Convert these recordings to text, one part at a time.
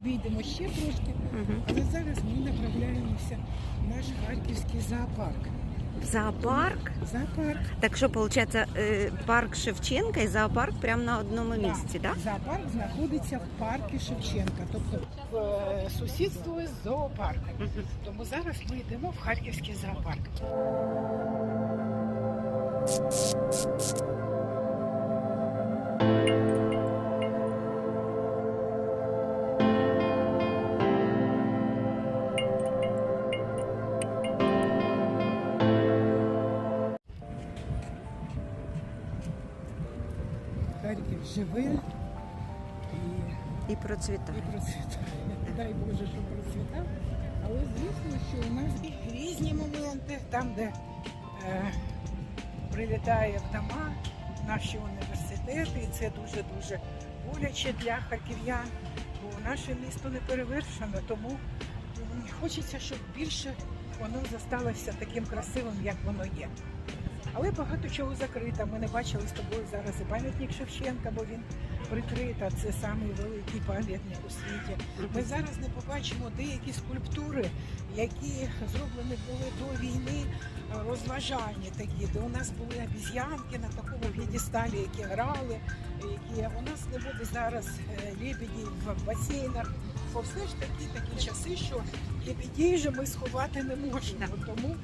Вийдемо ще трошки, але зараз ми направляємося в наш харківський зоопарк. В зоопарк. Зоопарк. Так що, виходить, е, парк Шевченка і зоопарк прямо на одному місці, так? Зоопарк знаходиться в парку Шевченка, тобто в е, сусідстві з зоопарком. Тому зараз ми йдемо в харківський зоопарк. Харків живе і І процвітає. і процвітає. Дай Боже, щоб процвітав. Але звісно, що у нас різні моменти, там, де е, прилітає в дома наші університети, і це дуже-дуже боляче для харків'ян, бо наше місто не перевершено, тому хочеться, щоб більше воно зосталося таким красивим, як воно є. Але багато чого закрито. Ми не бачили з тобою зараз і пам'ятник Шевченка, бо він прикрит, а це самий великий пам'ятник у світі. Ми зараз не побачимо деякі скульптури, які зроблені були до війни розважальні такі, де у нас були обіз'янки на такому п'єдесталі, які грали, які у нас не буде зараз е, лебедів в басейнах. Бо все ж таки такі часи, що лебедей же ми сховати не можемо. Тому,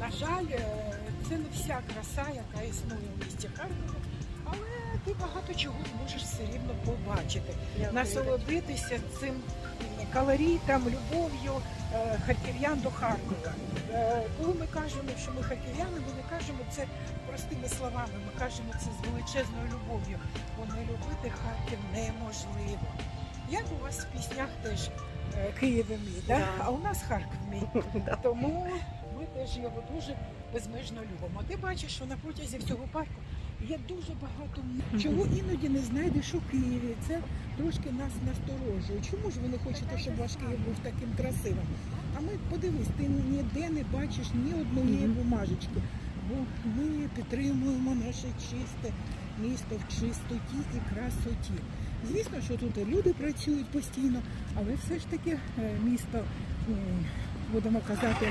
на жаль, е, це не вся краса, яка існує в місті Харкові. Але ти багато чого зможеш все рівно побачити насолодитися цим калорітом, любов'ю е, харків'ян до Харкова. Е, Коли ми кажемо, що ми харків'яни, ми не кажемо це простими словами. Ми кажемо це з величезною любов'ю. Бо не любити Харків неможливо. Як у вас в піснях теж е, Київ мій, да? Да. а у нас Харків мій. Тому ми теж його дуже безмежно любимо. Ти бачиш, що на протязі всього парку є дуже багато чого іноді не знайдеш у Києві. Це трошки нас насторожує. Чому ж ви не хочете, щоб ваш Київ був таким красивим? А ми подивись, ти ніде не бачиш ні одної бумажечки. Бо ми підтримуємо наше чисте місто в чистоті і красоті. Звісно, що тут люди працюють постійно, але все ж таки е, місто, м, будемо казати,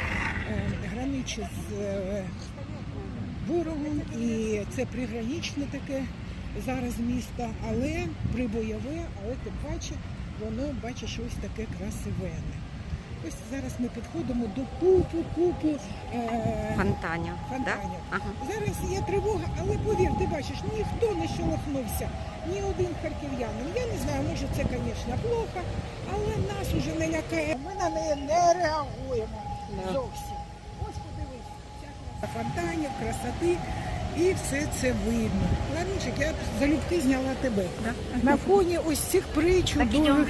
граничі з е, ворогом, і це приграничне таке зараз місто, але прибойове, але тим паче воно бачиш ось таке красивенне. Ось зараз ми підходимо до купу, купу е, Фонтаня. Да? Ага. Зараз є тривога, але повір, ти бачиш, ніхто не шелохнувся, ні один харків'янин. Я не знаю, може це, звісно, плохо, але нас уже не лякає. Ми на неї не реагуємо Да. зовсім. Ось подивись, ця фонтанів, красоти. І все це видно. Ларунчик, я залюбки зняла тебе. На фоні ось цих причудових.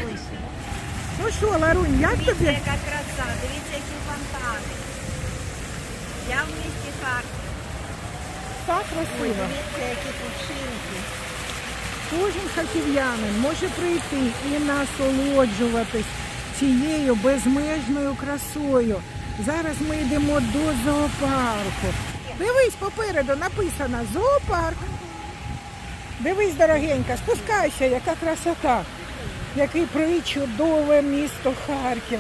Ну що, Ларунь, як Дивіться, тобі? яка краса, дивіться, які фонтани. Я в місті Харків. Так Ой, красиво. дивіться, які кувшинки. Кожен харків'янин може прийти і насолоджуватись цією безмежною красою. Зараз ми йдемо до зоопарку. Дивись, попереду написано зоопарк. Дивись, дорогенька, спускайся, яка красота. Який причудове місто Харків,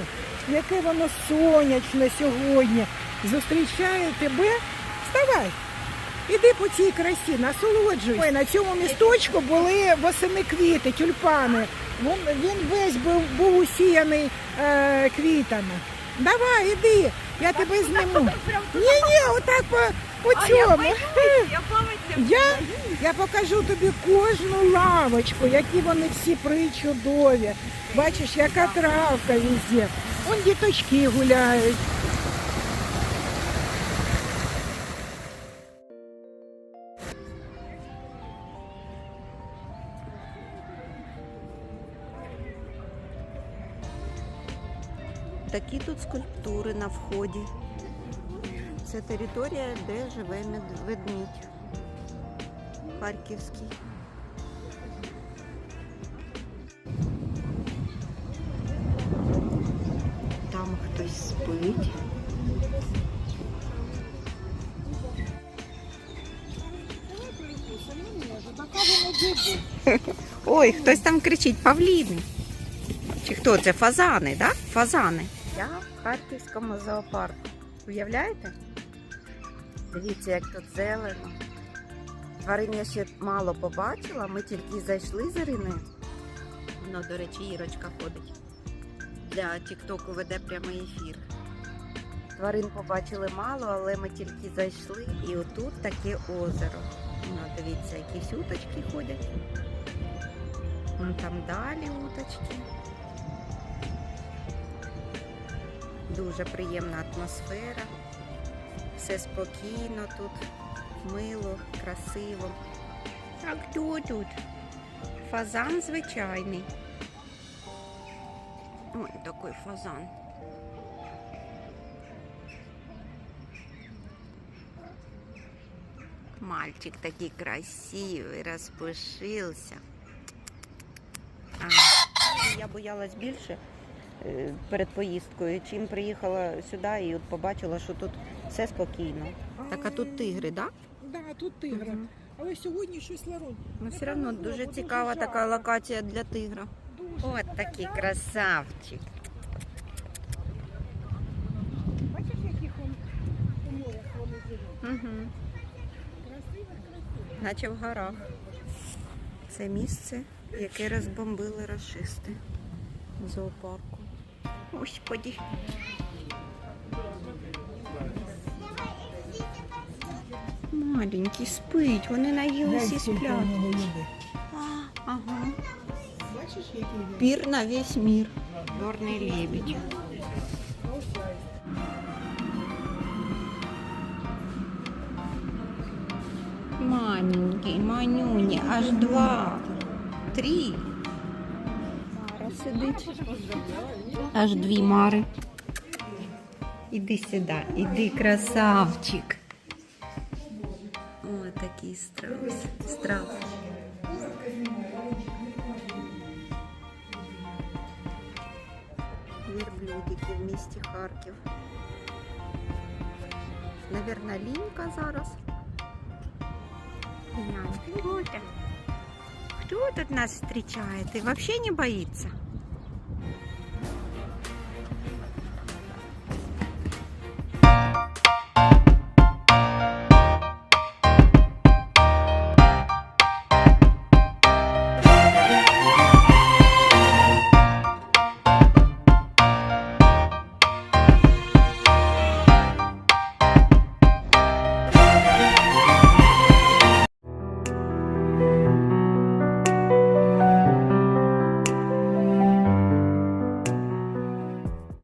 яке воно сонячне сьогодні. Зустрічає тебе. Вставай. Іди по цій красі, насолоджуйся. На цьому місточку були восени квіти, тюльпани. Він, він весь був, був усіяний е, квітами. Давай, іди, я тебе зніму. Ні, ні, отак по, по цьому. Я. Я, я покажу тобі кожну лавочку, які вони всі причудові. Бачиш, яка травка везде. Вон діточки гуляють. Такі тут скульптури на вході. Це територія, де живе ведмідь. Харківський. Там хтось спить. Ой, хтось там кричить, павліни. Чи хто це? Фазани, так? Фазани. Я в Харківському зоопарку. Уявляєте? Дивіться, як тут зелено. Тварин я ще мало побачила, ми тільки зайшли з Іриною. Ну, до речі, Ірочка ходить. Для Тіктоку веде прямий ефір. Тварин побачили мало, але ми тільки зайшли і отут таке озеро. Ну, дивіться, якісь уточки ходять. Вон там далі уточки. Дуже приємна атмосфера. Все спокійно тут, мило, красиво. А хто тут? Фазан звичайний. Ой, такий фазан. Мальчик такий красивий, розпушився. Я боялась більше перед поїздкою, чим приїхала сюди і от побачила, що тут все спокійно. Так, а тут тигри, так? Да, тут тигра. Але сьогодні щось ларон. Ну, все одно дуже цікава така локація для тигра. Дуже. От такий красавчик. Бачиш, в яких умовах вони живуть? Угу. Красиво, красиво. Наче в горах. Це місце, яке розбомбили расисти в зоопарку. Господи. Маленький спить, вони наїлися і сплять. А, Ага. Бачиш, який він? Пир на весь мир. Горний лебедь. Маленький, манюні, аж два, три. Мара сидить. Аж дві мари. Іди сюди, іди, красавчик. О, такий страус. Страус. Верблюдики в місті Харків. Наверно, лінька зараз. Гляньте, Хто це? Хто тут нас зустрічає? Ти взагалі не боїться?